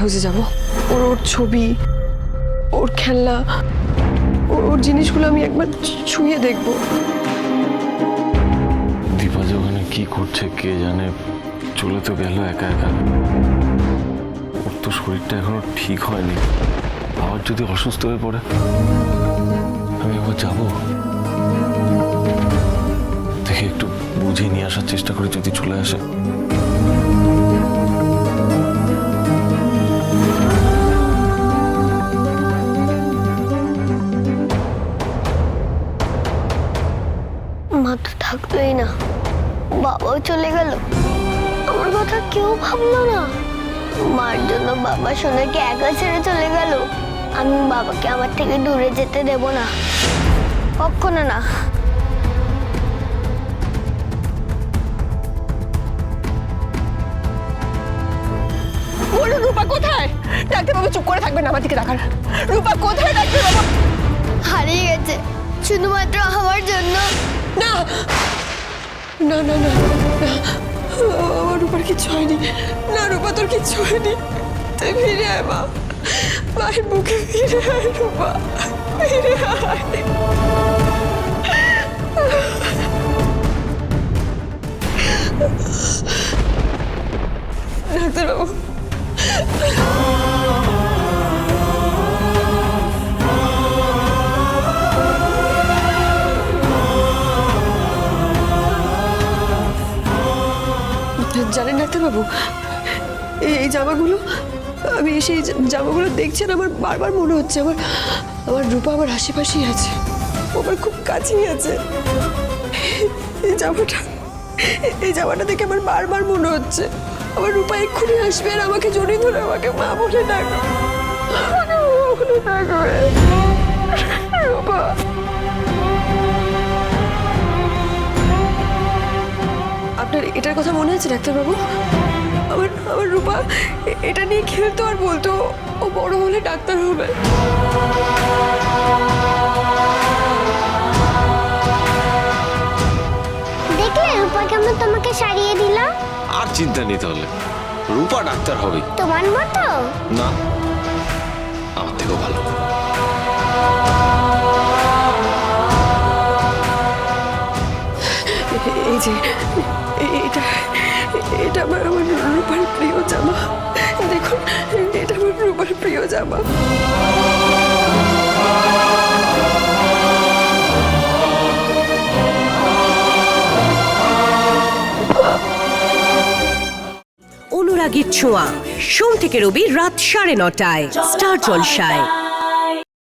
হাউসে যাব। ওর ওর ছবি, ওর খেলনা ওর জিনিসগুলো আমি একবার ছুঁয়ে দেখব। দীপা যে ওখানে কি করছে কে জানে, চলে তো গেল একা একা। ওর তো শরীরটা এখনও ঠিক হয়নি। আবার যদি অসুস্থ হয়ে পড়ে, আমি আবার যাব? দেখি একটু বুঝিয়ে নিয়ে আসার চেষ্টা করি যদি চলে আসে। মা তো থাকলোই না। বাবাও চলে গেল। আমার কথা কেউ ভাবলো না। মার জন্য বাবা সোনাকে একা ছেড়ে চলে গেল। আমি বাবাকে আমার থেকে দূরে যেতে দেব না। কখনো না। রূপা কোথায়? ডাক্তারবাবু চুপ করে থাকবেন আমার দিকে দেখার রূপা কোথায় ডাক্তারবাবু? হারিয়ে গেছে। শুধুমাত্র আমার জন্য। না। না না না। আমার রূপার কিচ্ছু হয়নি। না, রূপা, তোর কিচ্ছু হয়নি। তুই ফিরে আয়, মা। মায়ের মুখে ফিরে আয়, রূপা। ফিরে আয়। ডাক্তারবাবু জানেন ডাক্তারবাবু, এই জামাগুলো, আমি এসে এই জামাগুলো দেখছি আর আমার বারবার মনে হচ্ছে, আমার আমার রূপা আমার আশেপাশেই আছে আমার খুব কাছেই আছে। এই জামাটা এই জামাটা দেখে আমার বারবার মনে হচ্ছে, আমার রূপা এক্ষুনি আসবে আর আমাকে জড়িয়ে ধরে আমাকে মা বলে ডাকবে। ডাকবে। এটার কথা মনে আছে ডাক্তারবাবু? আমার আমার রূপা এটা নিয়ে খেলতো আর বলতো ও বড় হলে ডাক্তার হবে। দেখলে রূপা কেমন তোমাকে সারিয়ে দিলাম আর চিন্তা নেই তাহলে। রূপা ডাক্তার হবে। তোমার মতো? না আমার থেকেও ভালো। এটা এটা আমার আমার রূপার প্রিয় জামা। দেখুন, এটা আমার রূপার প্রিয় জামা। অনুরাগীর ছোঁয়া। সোম থেকে রবি রাত সাড়ে নটায়। স্টার জলসায়।